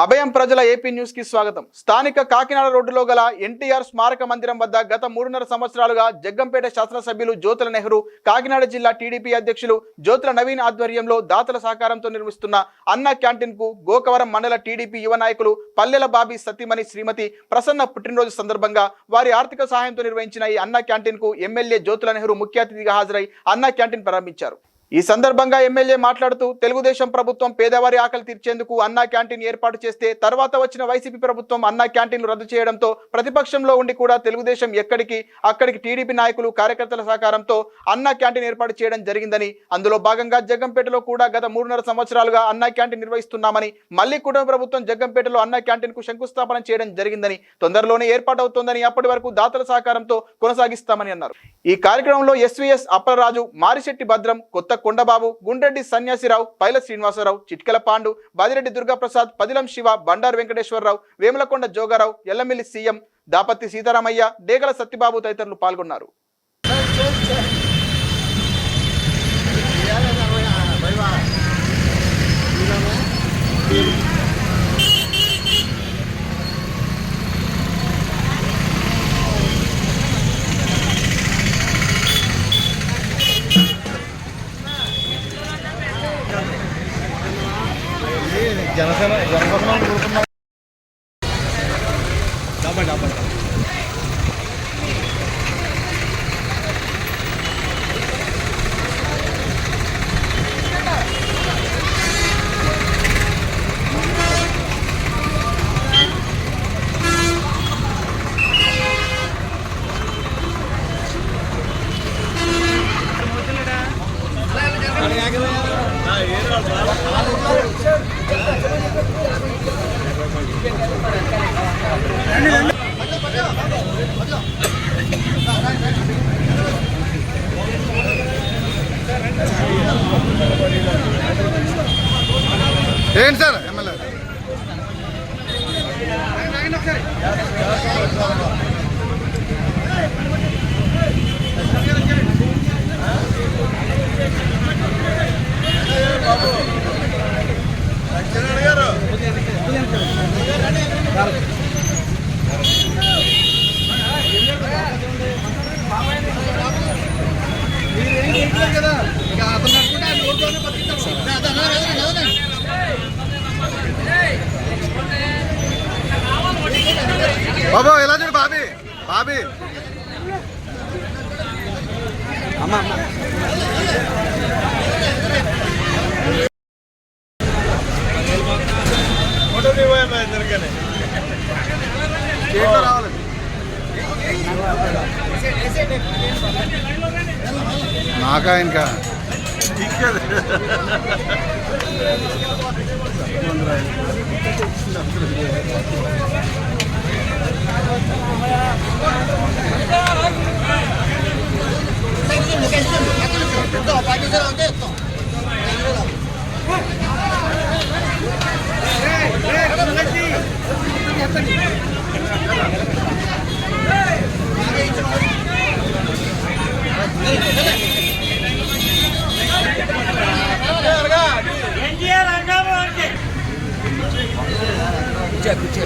అభయం ప్రజల ఏపీ న్యూస్కి స్వాగతం. స్థానిక కాకినాడ రోడ్డులో గల ఎన్టీఆర్ స్మారక మందిరం వద్ద గత మూడున్నర సంవత్సరాలుగా జగ్గంపేట శాసనసభ్యులు జ్యోతుల నెహ్రూ కాకినాడ జిల్లా టీడీపీ అధ్యక్షులు జ్యోతుల నవీన్ ఆధ్వర్యంలో దాతల సహకారంతో నిర్మిస్తున్న అన్న క్యాంటీన్కు గోకవరం మండల టీడీపీ యువ నాయకులు పల్లెల బాబీ సతీమణి శ్రీమతి ప్రసన్న పుట్టినరోజు సందర్భంగా వారి ఆర్థిక సహాయంతో నిర్వహించిన ఈ అన్న క్యాంటీన్కు ఎమ్మెల్యే జ్యోతుల నెహ్రూ ముఖ్య అతిథిగా హాజరై అన్న క్యాంటీన్ ప్రారంభించారు. ఈ సందర్భంగా ఎమ్మెల్యే మాట్లాడుతూ తెలుగుదేశం ప్రభుత్వం పేదవారి ఆకలి తీర్చేందుకు అన్నా క్యాంటీన్ ఏర్పాటు చేస్తే తర్వాత వచ్చిన వైసీపీ ప్రభుత్వం అన్నా క్యాంటీన్లు రద్దు చేయడంతో ప్రతిపక్షంలో ఉండి కూడా తెలుగుదేశం ఎక్కడికి అక్కడికి టీడీపీ నాయకులు కార్యకర్తల సహకారంతో అన్నా క్యాంటీన్ ఏర్పాటు చేయడం జరిగిందని అందులో భాగంగా జగ్గంపేటలో కూడా గత మూడున్నర సంవత్సరాలుగా అన్నా క్యాంటీన్ నిర్వహిస్తున్నామని మళ్ళీ కుటుంబ ప్రభుత్వం జగ్గంపేటలో అన్నా క్యాంటీన్కు శంకుస్థాపన చేయడం జరిగిందని తొందరలోనే ఏర్పాటవుతోందని అప్పటి వరకు దాతల సహకారంతో కొనసాగిస్తామని అన్నారు. ఈ కార్యక్రమంలో ఎస్వీఎస్ అప్పలరాజు మారిశెట్టి భద్రం కొత్త కొండబాబు గుండ్రెడ్డి సన్యాసిరావు పైల శ్రీనివాసరావు చిట్కెల పాండు బాదిరెడ్డి దుర్గాప్రసాద్ పదిలం శివ బండారు వెంకటేశ్వరరావు వేములకొండ జోగారావు ఎల్లమిల్లి సీఎం దాపత్తి సీతారామయ్య డేగల సత్యబాబు తదితరులు పాల్గొన్నారు. ജനസേന ജനസേന കൊടുക്കുന്ന ఏంటి సార్? ఎమ్మెల్యే. గారు బాబు ఎలా చూడు బాబీ? బాబీ. అమ్మ రావాలి? నాకా ఇంకా? మరి కూర్చో.